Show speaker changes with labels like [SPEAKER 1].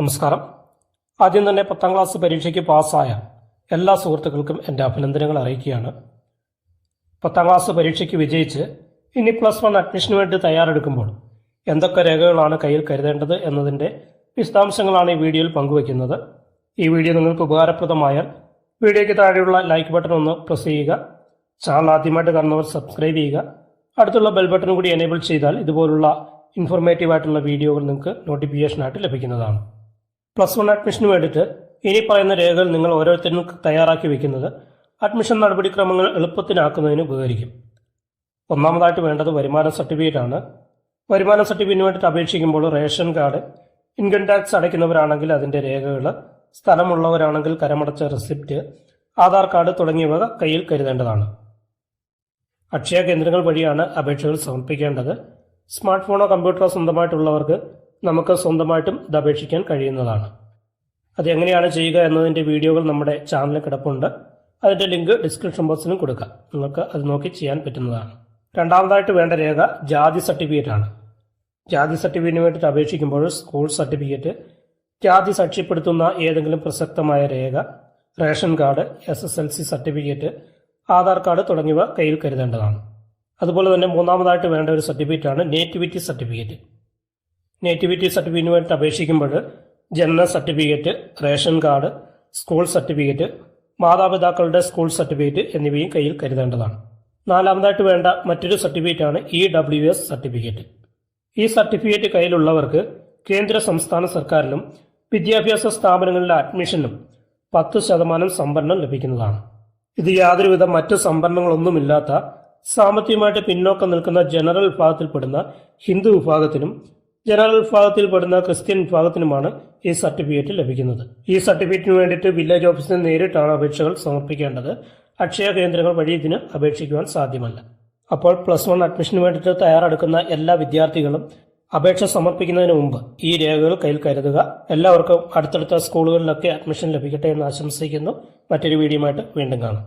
[SPEAKER 1] നമസ്കാരം. ആദ്യം തന്നെ പത്താം ക്ലാസ് പരീക്ഷയ്ക്ക് പാസ്സായ എല്ലാ സുഹൃത്തുക്കൾക്കും എന്റെ അഭിനന്ദനങ്ങൾ അറിയിക്കുകയാണ്. പത്താം ക്ലാസ് പരീക്ഷയ്ക്ക് വിജയിച്ച് ഇനി പ്ലസ് വൺ അഡ്മിഷന് വേണ്ടി തയ്യാറെടുക്കുമ്പോൾ എന്തൊക്കെ രേഖകളാണ് കയ്യിൽ കരുതേണ്ടത് എന്നതിന്റെ വിശദാംശങ്ങളാണ് ഈ വീഡിയോയിൽ പങ്കുവയ്ക്കുന്നത്. ഈ വീഡിയോ നിങ്ങൾക്ക് ഉപകാരപ്രദമായാൽ വീഡിയോയ്ക്ക് താഴെയുള്ള ലൈക്ക് ബട്ടൺ ഒന്ന് പ്രസ് ചെയ്യുക ചാനൽ ആദ്യമായിട്ട് കാണുന്നവർ സബ്സ്ക്രൈബ് ചെയ്യുക അടുത്തുള്ള ബെൽ ബട്ടൺ കൂടി എനേബിൾ ചെയ്താൽ ഇതുപോലുള്ള ഇൻഫോർമേറ്റീവ് ആയിട്ടുള്ള വീഡിയോകൾ നിങ്ങൾക്ക് നോട്ടിഫിക്കേഷനായിട്ട് ലഭിക്കുന്നതാണ്. പ്ലസ് വൺ അഡ്മിഷന് വേണ്ടിയിട്ട് ഇനി പറയുന്ന രേഖകൾ നിങ്ങൾ ഓരോരുത്തരും തയ്യാറാക്കി വെക്കുന്നത് അഡ്മിഷൻ നടപടിക്രമങ്ങൾ എളുപ്പത്തിനാക്കുന്നതിന് ഉപകരിക്കും. ഒന്നാമതായിട്ട് വേണ്ടത് വരുമാന സർട്ടിഫിക്കറ്റ് ആണ്. വരുമാന സർട്ടിഫിക്കറ്റിന് വേണ്ടിയിട്ട് അപേക്ഷിക്കുമ്പോൾ റേഷൻ കാർഡ് ഇൻകം ടാക്സ് അടയ്ക്കുന്നവരാണെങ്കിൽ അതിന്റെ രേഖകൾ സ്ഥലമുള്ളവരാണെങ്കിൽ കരമടച്ച റെസിപ്റ്റ് ആധാർ കാർഡ് തുടങ്ങിയവ കയ്യിൽ കരുതേണ്ടതാണ്. അക്ഷയ കേന്ദ്രങ്ങൾ വഴിയാണ് അപേക്ഷകൾ സമർപ്പിക്കേണ്ടത്. സ്മാർട്ട് ഫോണോ കമ്പ്യൂട്ടറോ സ്വന്തമായിട്ടുള്ളവർക്ക് നമുക്ക് സ്വന്തമായിട്ടും ഇത് അപേക്ഷിക്കാൻ കഴിയുന്നതാണ്. അതെങ്ങനെയാണ് ചെയ്യുക എന്നതിന്റെ വീഡിയോകൾ നമ്മുടെ ചാനലിൽ കിടപ്പുണ്ട്. അതിന്റെ ലിങ്ക് ഡിസ്ക്രിപ്ഷൻ ബോക്സിലും കൊടുക്കാം. നിങ്ങൾക്ക് അത് നോക്കി ചെയ്യാൻ പറ്റുന്നതാണ്. രണ്ടാമതായിട്ട് വേണ്ട രേഖ ജാതി സർട്ടിഫിക്കറ്റ് ആണ്. ജാതി സർട്ടിഫിക്കറ്റിന് വേണ്ടിയിട്ട് അപേക്ഷിക്കുമ്പോൾ സ്കൂൾ സർട്ടിഫിക്കറ്റ് ജാതി സാക്ഷ്യപ്പെടുത്തുന്ന ഏതെങ്കിലും പ്രസക്തമായ രേഖ ration card S S L C certificate Aadhaar card തുടങ്ങിയവ കയ്യിൽ കരുതേണ്ടതാണ്. അതുപോലെ തന്നെ മൂന്നാമതായിട്ട് വേണ്ട ഒരു സർട്ടിഫിക്കറ്റാണ് നേറ്റിവിറ്റി സർട്ടിഫിക്കറ്റ് നേറ്റിവിറ്റി സർട്ടിഫിക്കറ്റിന് വേണ്ടി അപേക്ഷിക്കുമ്പോൾ ജനന certificate ration card school certificate മാതാപിതാക്കളുടെ സ്കൂൾ സർട്ടിഫിക്കറ്റ് എന്നിവയും കയ്യിൽ കരുതേണ്ടതാണ്. നാലാമതായിട്ട് വേണ്ട മറ്റൊരു സർട്ടിഫിക്കറ്റാണ് ഇ ഡബ്ല്യു എസ് സർട്ടിഫിക്കറ്റ്. ഈ സർട്ടിഫിക്കറ്റ് കയ്യിലുള്ളവർക്ക് കേന്ദ്ര സംസ്ഥാന സർക്കാരിലും വിദ്യാഭ്യാസ സ്ഥാപനങ്ങളിലെ അഡ്മിഷനും പത്ത് ശതമാനം സംവരണം ലഭിക്കുന്നതാണ്. ഇത് യാതൊരുവിധ മറ്റ് സംവരണങ്ങളൊന്നുമില്ലാത്ത സാമ്പത്തികമായിട്ട് പിന്നോക്കം നിൽക്കുന്ന ജനറൽ വിഭാഗത്തിൽപ്പെടുന്ന ഹിന്ദു വിഭാഗത്തിനും ജനറൽ വിഭാഗത്തിൽപ്പെടുന്ന ക്രിസ്ത്യൻ വിഭാഗത്തിനുമാണ് ഈ സർട്ടിഫിക്കറ്റ് ലഭിക്കുന്നത്. ഈ സർട്ടിഫിക്കറ്റിന് വേണ്ടിയിട്ട് വില്ലേജ് ഓഫീസിന് നേരിട്ടാണ് അപേക്ഷകൾ സമർപ്പിക്കേണ്ടത്. അക്ഷയ കേന്ദ്രങ്ങൾ വഴി ഇതിന് അപേക്ഷിക്കുവാൻ സാധ്യമല്ല. അപ്പോൾ പ്ലസ് വൺ അഡ്മിഷന് വേണ്ടിയിട്ട് തയ്യാറെടുക്കുന്ന എല്ലാ വിദ്യാർത്ഥികളും അപേക്ഷ സമർപ്പിക്കുന്നതിന് മുമ്പ് ഈ രേഖകൾ കയ്യിൽ കരുതുക. എല്ലാവർക്കും അടുത്തടുത്ത സ്കൂളുകളിലൊക്കെ അഡ്മിഷൻ ലഭിക്കട്ടെ എന്ന് ആശംസിക്കുന്നു. മറ്റൊരു വീഡിയോയുമായിട്ട് വീണ്ടും കാണാം.